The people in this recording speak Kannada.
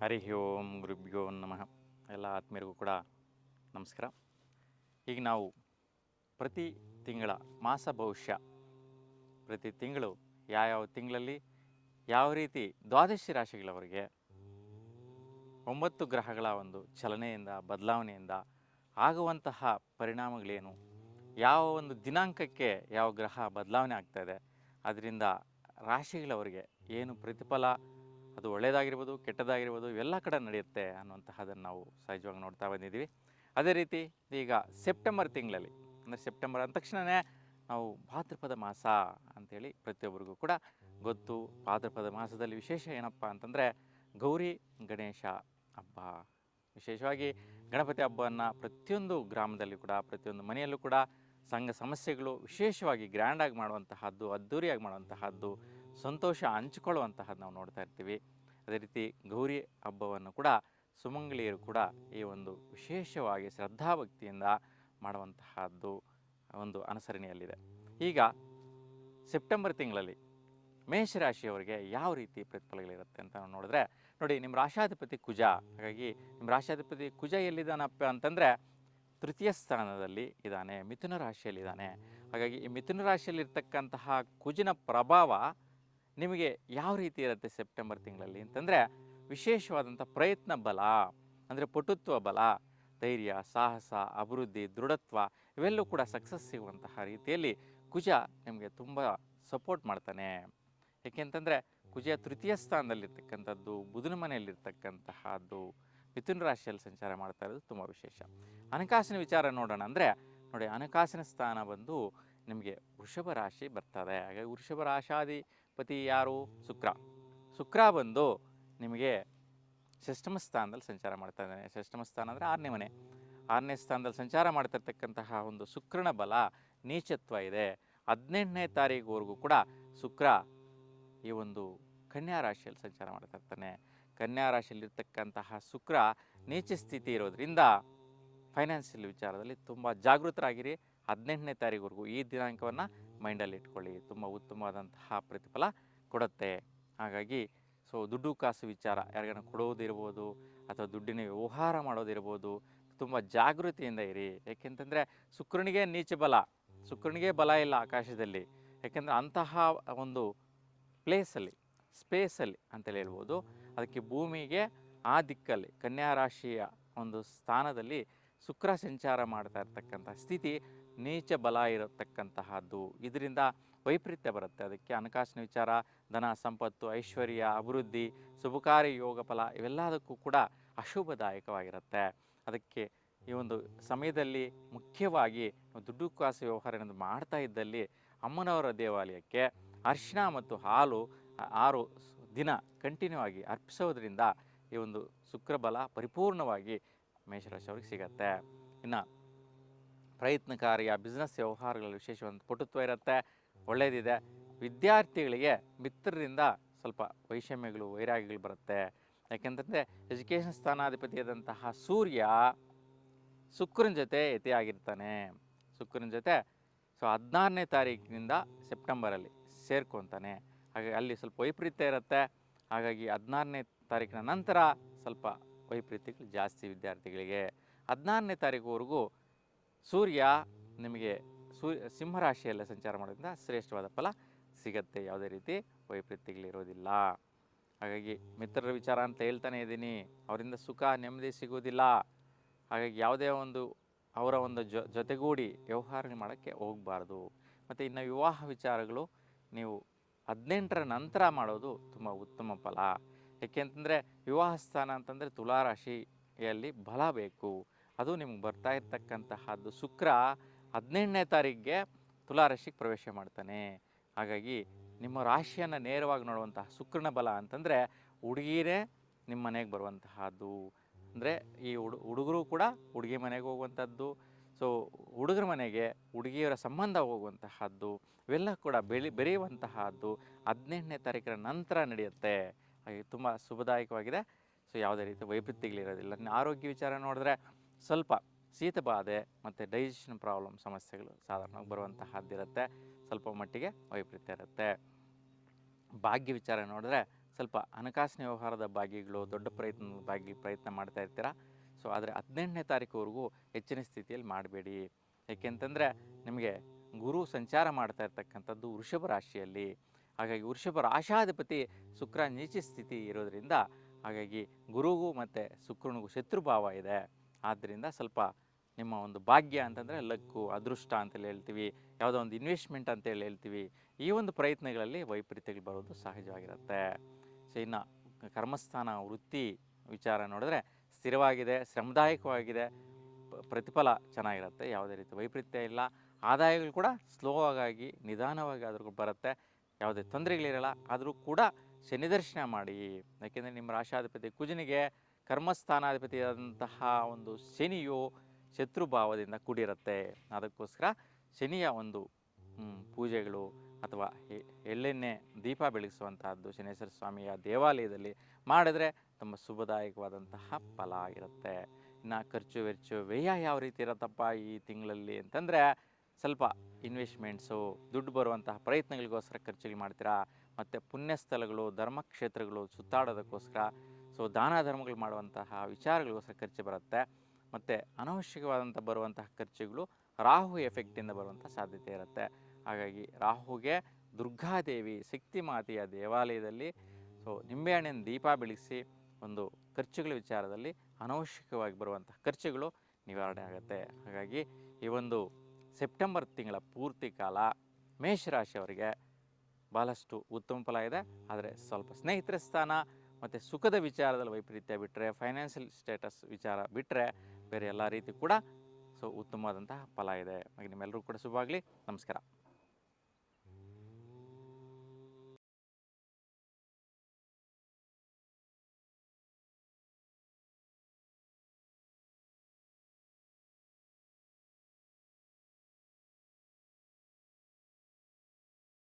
ಹರಿ ಓಂ ಗುರುಭ್ಯೋ ನಮಃ. ಎಲ್ಲ ಆತ್ಮೀಯರಿಗೂ ಕೂಡ ನಮಸ್ಕಾರ. ಈಗ ನಾವು ಪ್ರತಿ ತಿಂಗಳ ಮಾಸ ಭವಿಷ್ಯ. ಪ್ರತಿ ತಿಂಗಳು ಯಾವ್ಯಾವ ತಿಂಗಳಲ್ಲಿ ಯಾವ ರೀತಿ ದ್ವಾದಶಿ ರಾಶಿಗಳವರಿಗೆ ಒಂಬತ್ತು ಗ್ರಹಗಳ ಒಂದು ಚಲನೆಯಿಂದ, ಬದಲಾವಣೆಯಿಂದ ಆಗುವಂತಹ ಪರಿಣಾಮಗಳೇನು? ಯಾವ ಒಂದು ದಿನಾಂಕಕ್ಕೆ ಯಾವ ಗ್ರಹ ಬದಲಾವಣೆ ಆಗ್ತಾ ಇದೆ? ಅದರಿಂದ ರಾಶಿಗಳವರಿಗೆ ಏನು ಪ್ರತಿಫಲ? ಅದು ಒಳ್ಳೆಯದಾಗಿರ್ಬೋದು, ಕೆಟ್ಟದಾಗಿರ್ಬೋದು, ಎಲ್ಲ ಕಡೆ ನಡೆಯುತ್ತೆ ಅನ್ನುವಂತಹದನ್ನು ನಾವು ಸಹಜವಾಗಿ ನೋಡ್ತಾ ಬಂದಿದ್ದೀವಿ. ಅದೇ ರೀತಿ ಈಗ ಸೆಪ್ಟೆಂಬರ್ ತಿಂಗಳಲ್ಲಿ ಅಂದರೆ ಸೆಪ್ಟೆಂಬರ್ ಅಂದ ತಕ್ಷಣವೇ ನಾವು ಭಾದ್ರಪದ ಮಾಸ ಅಂಥೇಳಿ ಪ್ರತಿಯೊಬ್ಬರಿಗೂ ಕೂಡ ಗೊತ್ತು. ಭಾದ್ರಪದ ಮಾಸದಲ್ಲಿ ವಿಶೇಷ ಏನಪ್ಪ ಅಂತಂದರೆ ಗೌರಿ ಗಣೇಶ ಹಬ್ಬ. ವಿಶೇಷವಾಗಿ ಗಣಪತಿ ಹಬ್ಬವನ್ನು ಪ್ರತಿಯೊಂದು ಗ್ರಾಮದಲ್ಲಿ ಕೂಡ, ಪ್ರತಿಯೊಂದು ಮನೆಯಲ್ಲೂ ಕೂಡ ಸಂಘ ಸಮಸ್ಯೆಗಳು ವಿಶೇಷವಾಗಿ ಗ್ರ್ಯಾಂಡಾಗಿ ಮಾಡುವಂತಹದ್ದು ಅದ್ಧೂರಿಯಾಗಿ ಮಾಡುವಂತಹದ್ದು, ಸಂತೋಷ ಹಂಚಿಕೊಳ್ಳುವಂತಹದ್ದು ನಾವು ನೋಡ್ತಾ ಇರ್ತೀವಿ. ಅದೇ ರೀತಿ ಗೌರಿ ಹಬ್ಬವನ್ನು ಕೂಡ ಸುಮಂಗಳಿಯರು ಕೂಡ ಈ ಒಂದು ವಿಶೇಷವಾಗಿ ಶ್ರದ್ಧಾಭಕ್ತಿಯಿಂದ ಮಾಡುವಂತಹದ್ದು ಒಂದು ಅನುಸರಣೆಯಲ್ಲಿದೆ. ಈಗ ಸೆಪ್ಟೆಂಬರ್ ತಿಂಗಳಲ್ಲಿ ಮೇಷರಾಶಿಯವರಿಗೆ ಯಾವ ರೀತಿ ಪ್ರತಿಫಲಗಳಿರುತ್ತೆ ಅಂತ ನಾವು ನೋಡಿದ್ರೆ, ನೋಡಿ ನಿಮ್ಮ ರಾಶಾಧಿಪತಿ ಕುಜ, ಹಾಗಾಗಿ ನಿಮ್ಮ ರಾಶಾಧಿಪತಿ ಕುಜ ಎಲ್ಲಿದ್ದಾನಪ್ಪ ಅಂತಂದರೆ ತೃತೀಯ ಸ್ಥಾನದಲ್ಲಿ ಇದ್ದಾನೆ, ಮಿಥುನ ರಾಶಿಯಲ್ಲಿದ್ದಾನೆ. ಹಾಗಾಗಿ ಈ ಮಿಥುನ ರಾಶಿಯಲ್ಲಿರ್ತಕ್ಕಂತಹ ಕುಜಿನ ಪ್ರಭಾವ ನಿಮಗೆ ಯಾವ ರೀತಿ ಇರುತ್ತೆ ಸೆಪ್ಟೆಂಬರ್ ತಿಂಗಳಲ್ಲಿ ಅಂತಂದರೆ ವಿಶೇಷವಾದಂಥ ಪ್ರಯತ್ನ ಬಲ, ಅಂದರೆ ಪಟುತ್ವ ಬಲ ಧೈರ್ಯ, ಸಾಹಸ, ಅಭಿವೃದ್ಧಿ, ದೃಢತ್ವ ಇವೆಲ್ಲವೂ ಕೂಡ ಸಕ್ಸಸ್ ಸಿಗುವಂತಹ ರೀತಿಯಲ್ಲಿ ಕುಜ ನಿಮಗೆ ತುಂಬ ಸಪೋರ್ಟ್ ಮಾಡ್ತಾನೆ. ಏಕೆಂತಂದರೆ ಕುಜ ತೃತೀಯ ಸ್ಥಾನದಲ್ಲಿರ್ತಕ್ಕಂಥದ್ದು, ಬುಧನ ಮನೆಯಲ್ಲಿರ್ತಕ್ಕಂತಹದ್ದು, ಮಿಥುನ ರಾಶಿಯಲ್ಲಿ ಸಂಚಾರ ಮಾಡ್ತಾ ಇರೋದು ತುಂಬ ವಿಶೇಷ. ಹಣಕಾಸಿನ ವಿಚಾರ ನೋಡೋಣ ಅಂದರೆ ನೋಡಿ ಹಣಕಾಸಿನ ಸ್ಥಾನ ಬಂದು ನಿಮಗೆ ವೃಷಭ ರಾಶಿ ಬರ್ತದೆ. ಹಾಗಾಗಿ ವೃಷಭ ರಾಶಾಧಿಪತಿ ಯಾರು? ಶುಕ್ರ. ಶುಕ್ರ ಬಂದು ನಿಮಗೆ ಷಷ್ಠಮ ಸ್ಥಾನದಲ್ಲಿ ಸಂಚಾರ ಮಾಡ್ತಾ ಇದ್ದಾನೆ. ಷಷ್ಠಮ ಸ್ಥಾನ ಅಂದರೆ ಆರನೇ ಮನೆ. ಆರನೇ ಸ್ಥಾನದಲ್ಲಿ ಸಂಚಾರ ಮಾಡ್ತಿರ್ತಕ್ಕಂತಹ ಒಂದು ಶುಕ್ರನ ಬಲ ನೀಚತ್ವ ಇದೆ. ಹದಿನೆಂಟನೇ ತಾರೀಕುವರೆಗೂ ಕೂಡ ಶುಕ್ರ ಈ ಒಂದು ಕನ್ಯಾ ರಾಶಿಯಲ್ಲಿ ಸಂಚಾರ ಮಾಡ್ತಾ ಇರ್ತಾನೆ. ಕನ್ಯಾ ರಾಶಿಯಲ್ಲಿರ್ತಕ್ಕಂತಹ ಶುಕ್ರ ನೀಚ ಸ್ಥಿತಿ ಇರೋದ್ರಿಂದ ಫೈನಾನ್ಷಿಯಲ್ ವಿಚಾರದಲ್ಲಿ ತುಂಬ ಜಾಗೃತರಾಗಿರಿ. ಹದಿನೆಂಟನೇ ತಾರೀಕುವರೆಗೂ ಈ ದಿನಾಂಕವನ್ನು ಮೈಂಡಲ್ಲಿ ಇಟ್ಕೊಳ್ಳಿ. ತುಂಬ ಉತ್ತಮವಾದಂತಹ ಪ್ರತಿಫಲ ಕೊಡುತ್ತೆ. ಹಾಗಾಗಿ ಸೊ ದುಡ್ಡು ಕಾಸು ವಿಚಾರ ಯಾರಿಗಾನ ಕೊಡೋದಿರ್ಬೋದು ಅಥವಾ ದುಡ್ಡಿನ ವ್ಯವಹಾರ ಮಾಡೋದಿರ್ಬೋದು, ತುಂಬ ಜಾಗೃತಿಯಿಂದ ಇರಿ. ಯಾಕೆಂತಂದರೆ ಶುಕ್ರನಿಗೆ ನೀಚ ಬಲ, ಶುಕ್ರನಿಗೆ ಬಲ ಇಲ್ಲ ಆಕಾಶದಲ್ಲಿ. ಯಾಕೆಂದರೆ ಅಂತಹ ಒಂದು ಪ್ಲೇಸಲ್ಲಿ ಸ್ಪೇಸಲ್ಲಿ ಅಂತೇಳಿ ಹೇಳ್ಬೋದು, ಅದಕ್ಕೆ ಭೂಮಿಗೆ ಆ ದಿಕ್ಕಲ್ಲಿ ಕನ್ಯಾ ರಾಶಿಯ ಒಂದು ಸ್ಥಾನದಲ್ಲಿ ಶುಕ್ರ ಸಂಚಾರ ಮಾಡ್ತಾ ಇರ್ತಕ್ಕಂಥ ಸ್ಥಿತಿ ನೀಚ ಬಲ ಇರತಕ್ಕಂತಹದ್ದು. ಇದರಿಂದ ವೈಪರೀತ್ಯ ಬರುತ್ತೆ. ಅದಕ್ಕೆ ಹಣಕಾಸಿನ ವಿಚಾರ, ಧನ ಸಂಪತ್ತು, ಐಶ್ವರ್ಯ, ಅಭಿವೃದ್ಧಿ ಶುಭಕಾರಿ ಯೋಗ ಫಲ ಇವೆಲ್ಲದಕ್ಕೂ ಕೂಡ ಅಶುಭದಾಯಕವಾಗಿರುತ್ತೆ. ಅದಕ್ಕೆ ಈ ಒಂದು ಸಮಯದಲ್ಲಿ ಮುಖ್ಯವಾಗಿ ದುಡ್ಡು ಕಾಸು ವ್ಯವಹಾರ ಏನಾದ್ರು ಮಾಡ್ತಾ ಇದ್ದಲ್ಲಿ ಅಮ್ಮನವರ ದೇವಾಲಯಕ್ಕೆ ಅರಿಶಿಣ ಮತ್ತು ಹಾಲು ಆರು ದಿನ ಕಂಟಿನ್ಯೂ ಆಗಿ ಅರ್ಪಿಸೋದ್ರಿಂದ ಈ ಒಂದು ಶುಕ್ರಬಲ ಪರಿಪೂರ್ಣವಾಗಿ ಮೇಷರಾಶಿಯವ್ರಿಗೆ ಸಿಗತ್ತೆ. ಇನ್ನು ಪ್ರಯತ್ನಕಾರಿಯ ಬಿಸ್ನೆಸ್ ವ್ಯವಹಾರಗಳಲ್ಲಿ ವಿಶೇಷವಾದ ಪಟುತ್ವ ಇರುತ್ತೆ. ಒಳ್ಳೆಯದಿದೆ ವಿದ್ಯಾರ್ಥಿಗಳಿಗೆ ಮಿತ್ರರಿಂದ ಸ್ವಲ್ಪ ವೈಷಮ್ಯಗಳು, ವೈರಾಗ್ಯಗಳು ಬರುತ್ತೆ. ಯಾಕೆಂತಂದರೆ ಎಜುಕೇಷನ್ ಸ್ಥಾನಾಧಿಪತಿಯಾದಂತಹ ಸೂರ್ಯ ಶುಕ್ರನ ಜೊತೆ ಯತಿಯಾಗಿರ್ತಾನೆ ಶುಕ್ರನ ಜೊತೆ ಸೊ ಹದಿನಾರನೇ ತಾರೀಕಿನಿಂದ ಸೆಪ್ಟೆಂಬರಲ್ಲಿ ಸೇರ್ಕೊತಾನೆ. ಹಾಗಾಗಿ ಅಲ್ಲಿ ಸ್ವಲ್ಪ ವೈಪರೀತ್ಯ ಇರುತ್ತೆ. ಹಾಗಾಗಿ ಹದಿನಾರನೇ ತಾರೀಕಿನ ನಂತರ ಸ್ವಲ್ಪ ವೈಪರೀತ್ಯಗಳು ಜಾಸ್ತಿ ವಿದ್ಯಾರ್ಥಿಗಳಿಗೆ. ಹದಿನಾರನೇ ತಾರೀಕುವರೆಗೂ ಸೂರ್ಯ ನಿಮಗೆ ಸೂ, ಸಿಂಹರಾಶಿಯಲ್ಲೇ ಸಂಚಾರ ಮಾಡೋದ್ರಿಂದ ಶ್ರೇಷ್ಠವಾದ ಫಲ ಸಿಗತ್ತೆ. ಯಾವುದೇ ರೀತಿ ವೈಪರೀತ್ಯಗಳಿರೋದಿಲ್ಲ. ಹಾಗಾಗಿ ಮಿತ್ರರ ವಿಚಾರ ಅಂತ ಹೇಳ್ತಾನೆ ಇದ್ದೀನಿ. ಅವರಿಂದ ಸುಖ, ನೆಮ್ಮದಿ ಸಿಗೋದಿಲ್ಲ ಹಾಗಾಗಿ ಯಾವುದೇ ಒಂದು, ಅವರ ಒಂದು ಜೊ, ಜೊತೆಗೂಡಿ ವ್ಯವಹಾರ ಮಾಡೋಕ್ಕೆ ಹೋಗಬಾರ್ದು. ಮತ್ತು ಇನ್ನು ವಿವಾಹ ವಿಚಾರಗಳು ನೀವು ಹದಿನೆಂಟರ ನಂತರ ಮಾಡೋದು ತುಂಬ ಉತ್ತಮ ಫಲ. ಏಕೆಂತಂದರೆ ವಿವಾಹ ಸ್ಥಾನ ಅಂತಂದರೆ ತುಲಾರಾಶಿಯಲ್ಲಿ ಬಲ ಬೇಕು. ಅದು ನಿಮ್ಗೆ ಬರ್ತಾ ಇರ್ತಕ್ಕಂತಹದ್ದು. ಶುಕ್ರ ಹದಿನೆಂಟನೇ ತಾರೀಕಿಗೆ ತುಲಾರಾಶಿಗೆ ಪ್ರವೇಶ ಮಾಡ್ತಾನೆ. ಹಾಗಾಗಿ ನಿಮ್ಮ ರಾಶಿಯನ್ನು ನೇರವಾಗಿ ನೋಡುವಂತಹ ಶುಕ್ರನ ಬಲ ಅಂತಂದರೆ ಹುಡುಗಿರೇ ನಿಮ್ಮ ಮನೆಗೆ ಬರುವಂತಹದ್ದು. ಅಂದರೆ ಈ ಹುಡು, ಹುಡುಗರು ಕೂಡ ಹುಡುಗಿ ಮನೆಗೆ ಹೋಗುವಂಥದ್ದು ಸೊ ಹುಡುಗರ ಮನೆಗೆ ಹುಡುಗಿಯರ ಸಂಬಂಧ ಹೋಗುವಂತಹದ್ದು. ಇವೆಲ್ಲ ಕೂಡ ಬೆಳಿ, ಬೆರೆಯುವಂತಹದ್ದು ಹದಿನೆಂಟನೇ ತಾರೀಕಿನ ನಂತರ ನಡೆಯುತ್ತೆ. ಹಾಗೆ ತುಂಬ ಶುಭದಾಯಕವಾಗಿದೆ. ಸೊ ಯಾವುದೇ ರೀತಿ ವೈಪರೀತ್ಯಗಳಿರೋದಿಲ್ಲ. ಆರೋಗ್ಯ ವಿಚಾರ ನೋಡಿದ್ರೆ ಸ್ವಲ್ಪ ಶೀತ ಬಾಧೆ ಮತ್ತು ಡೈಜೆಷನ್ ಪ್ರಾಬ್ಲಮ್ ಸಮಸ್ಯೆಗಳು ಸಾಧಾರಣವಾಗಿ ಬರುವಂತಹದ್ದಿರುತ್ತೆ ಸ್ವಲ್ಪ ಮಟ್ಟಿಗೆ ವೈಪರೀತ್ಯ ಇರುತ್ತೆ. ಭಾಗ್ಯ ವಿಚಾರ ನೋಡಿದ್ರೆ ಸ್ವಲ್ಪ ಹಣಕಾಸಿನ ವ್ಯವಹಾರದ ಭಾಗಿಗಳು ದೊಡ್ಡ ಪ್ರಯತ್ನದ ಭಾಗಿ ಪ್ರಯತ್ನ ಮಾಡ್ತಾ ಇರ್ತೀರಾ? ಸೊ ಆದರೆ ಹದಿನೆಂಟನೇ ತಾರೀಕುವರೆಗೂ ಹೆಚ್ಚಿನ ಸ್ಥಿತಿಯಲ್ಲಿ ಮಾಡಬೇಡಿ. ಏಕೆಂತಂದರೆ ನಿಮಗೆ ಗುರು ಸಂಚಾರ ಮಾಡ್ತಾ ಇರ್ತಕ್ಕಂಥದ್ದು ವೃಷಭ ರಾಶಿಯಲ್ಲಿ. ಹಾಗಾಗಿ ವೃಷಭ ರಾಶಾಧಿಪತಿ ಶುಕ್ರ ನೀಚ ಸ್ಥಿತಿ ಇರೋದರಿಂದ ಹಾಗಾಗಿ ಗುರುಗೂ ಮತ್ತು ಶುಕ್ರನಿಗೂ ಶತ್ರುಭಾವ ಇದೆ. ಆದ್ದರಿಂದ ಸ್ವಲ್ಪ ನಿಮ್ಮ ಒಂದು ಭಾಗ್ಯ ಅಂತಂದರೆ ಲಕ್ಕು, ಅದೃಷ್ಟ ಅಂತೇಳಿ ಹೇಳ್ತೀವಿ, ಯಾವುದೋ ಒಂದು ಇನ್ವೆಸ್ಟ್ಮೆಂಟ್ ಅಂತೇಳಿ ಹೇಳ್ತೀವಿ, ಈ ಒಂದು ಪ್ರಯತ್ನಗಳಲ್ಲಿ ವೈಪರೀತ್ಯಗಳು ಬರೋದು ಸಹಜವಾಗಿರುತ್ತೆ. ಸೊ, ಇನ್ನು ಕರ್ಮಸ್ಥಾನ ವೃತ್ತಿ ವಿಚಾರ ನೋಡಿದ್ರೆ ಸ್ಥಿರವಾಗಿದೆ, ಶ್ರಮದಾಯಕವಾಗಿದೆ ಪ್ರತಿಫಲ ಚೆನ್ನಾಗಿರುತ್ತೆ, ಯಾವುದೇ ರೀತಿ ವೈಪರೀತ್ಯ ಇಲ್ಲ. ಆದಾಯಗಳು ಕೂಡ ಸ್ಲೋ ಆಗಿ ನಿಧಾನವಾಗಿ ಆದರೂ ಬರುತ್ತೆ, ಯಾವುದೇ ತೊಂದರೆಗಳಿರಲ್ಲ, ಆದರೂ ಕೂಡ ಶನಿ ದರ್ಶನ ಮಾಡಿ. ಯಾಕೆಂದರೆ ನಿಮ್ಮ ರಾಶಾಧಿಪತಿ ಕುಜನಿಗೆ ಕರ್ಮಸ್ಥಾನಾಧಿಪತಿಯಾದಂತಹ ಒಂದು ಶನಿಯು ಶತ್ರುಭಾವದಿಂದ ಕೂಡಿರುತ್ತೆ. ಅದಕ್ಕೋಸ್ಕರ ಶನಿಯ ಒಂದು ಪೂಜೆಗಳು ಅಥವಾ ಎಳ್ಳೆಣ್ಣೆ ದೀಪ ಬೆಳಗಿಸುವಂತಹದ್ದು ಶನೇಶ್ವರ ಸ್ವಾಮಿಯ ದೇವಾಲಯದಲ್ಲಿ ಮಾಡಿದ್ರೆ ತುಂಬ ಶುಭದಾಯಕವಾದಂತಹ ಫಲ ಆಗಿರುತ್ತೆ ಇನ್ನು ಖರ್ಚು ವೆಚ್ಚು ವ್ಯಯ ಯಾವ ರೀತಿ ಇರತ್ತಪ್ಪ ಈ ತಿಂಗಳಲ್ಲಿ ಅಂತಂದರೆ ಸ್ವಲ್ಪ ಇನ್ವೆಸ್ಟ್ಮೆಂಟ್ಸು ದುಡ್ಡು ಬರುವಂತಹ ಪ್ರಯತ್ನಗಳಿಗೋಸ್ಕರ ಖರ್ಚುಗಳು ಮಾಡ್ತೀರಾ? ಮತ್ತು ಪುಣ್ಯಸ್ಥಳಗಳು, ಧರ್ಮಕ್ಷೇತ್ರಗಳು ಸುತ್ತಾಡೋದಕ್ಕೋಸ್ಕರ ಸೊ ದಾನ ಧರ್ಮಗಳು ಮಾಡುವಂತಹ ವಿಚಾರಗಳಿಗೋಸ್ಕರ ಖರ್ಚು ಬರುತ್ತೆ. ಮತ್ತು ಅನವಶ್ಯಕವಾದಂಥ ಬರುವಂತಹ ಖರ್ಚುಗಳು ರಾಹು ಎಫೆಕ್ಟಿಂದ ಬರುವಂಥ ಸಾಧ್ಯತೆ ಇರುತ್ತೆ. ಹಾಗಾಗಿ ರಾಹುಗೆ ದುರ್ಗಾದೇವಿ ಶಕ್ತಿ ಮಾತೆಯ ದೇವಾಲಯದಲ್ಲಿ ಸೊ ನಿಂಬೆಹಣ್ಣಿನ ದೀಪ ಬೆಳಗಿಸಿ ಒಂದು ಖರ್ಚುಗಳ ವಿಚಾರದಲ್ಲಿ ಅನವಶ್ಯಕವಾಗಿ ಬರುವಂಥ ಖರ್ಚುಗಳು ನಿವಾರಣೆ ಆಗುತ್ತೆ. ಹಾಗಾಗಿ ಈ ಒಂದು ಸೆಪ್ಟೆಂಬರ್ ತಿಂಗಳ ಪೂರ್ತಿ ಕಾಲ ಮೇಷರಾಶಿಯವರಿಗೆ ಭಾಳಷ್ಟು ಉತ್ತಮ ಫಲ ಇದೆ. ಆದರೆ ಸ್ವಲ್ಪ ಸ್ನೇಹಿತರ ಸ್ಥಾನ ಮತ್ತು ಸುಖದ ವಿಚಾರದಲ್ಲಿ ವೈಪರೀತ್ಯ ಬಿಟ್ಟರೆ ಫೈನಾನ್ಷಿಯಲ್ ಸ್ಟೇಟಸ್ ವಿಚಾರ ಬಿಟ್ಟರೆ ಬೇರೆ ಎಲ್ಲ ರೀತಿ ಕೂಡ ಸೊ ಉತ್ತಮವಾದಂತಹ ಫಲ ಇದೆ. ಹಾಗೆ ನಿಮ್ಮೆಲ್ಲರೂ ಕೂಡ ಶುಭವಾಗಲಿ ನಮಸ್ಕಾರ.